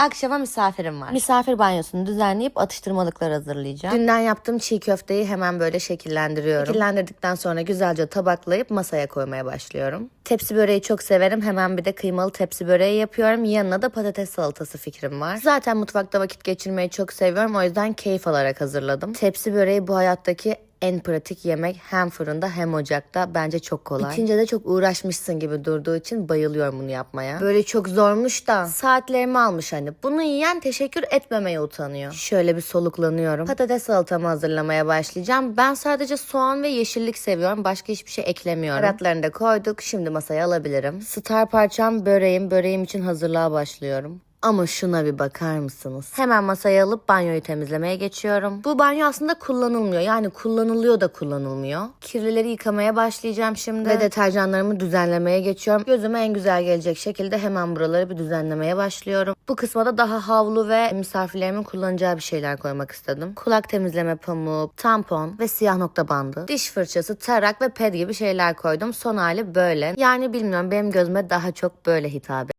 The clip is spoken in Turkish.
Akşama misafirim var. Misafir banyosunu düzenleyip atıştırmalıklar hazırlayacağım. Dünden yaptığım çiğ köfteyi hemen böyle şekillendiriyorum. Şekillendirdikten sonra güzelce tabaklayıp masaya koymaya başlıyorum. Tepsi böreği çok severim. Hemen bir de kıymalı tepsi böreği yapıyorum. Yanına da patates salatası fikrim var. Zaten mutfakta vakit geçirmeyi çok seviyorum. O yüzden keyif alarak hazırladım. Tepsi böreği bu hayattaki en pratik yemek hem fırında hem ocakta bence çok kolay. Bitince de çok uğraşmışsın gibi durduğu için bayılıyorum bunu yapmaya. Böyle çok zormuş da saatlerimi almış hani. Bunu yiyen teşekkür etmemeye utanıyor. Şöyle bir soluklanıyorum. Patates salatamı hazırlamaya başlayacağım. Ben sadece soğan ve yeşillik seviyorum. Başka hiçbir şey eklemiyorum. Baharatlarını da koyduk. Şimdi masaya alabilirim. Star parçam böreğim. Böreğim için hazırlığa başlıyorum. Ama şuna bir bakar mısınız? Hemen masaya alıp banyoyu temizlemeye geçiyorum. Bu banyo aslında kullanılmıyor. Yani kullanılıyor da kullanılmıyor. Kirlileri yıkamaya başlayacağım şimdi. Ve deterjanlarımı düzenlemeye geçiyorum. Gözüme en güzel gelecek şekilde hemen buraları bir düzenlemeye başlıyorum. Bu kısma da daha havlu ve misafirlerimin kullanacağı bir şeyler koymak istedim. Kulak temizleme pamuğu, tampon ve siyah nokta bandı. Diş fırçası, tarak ve ped gibi şeyler koydum. Son hali böyle. Yani bilmiyorum benim gözüme daha çok böyle hitap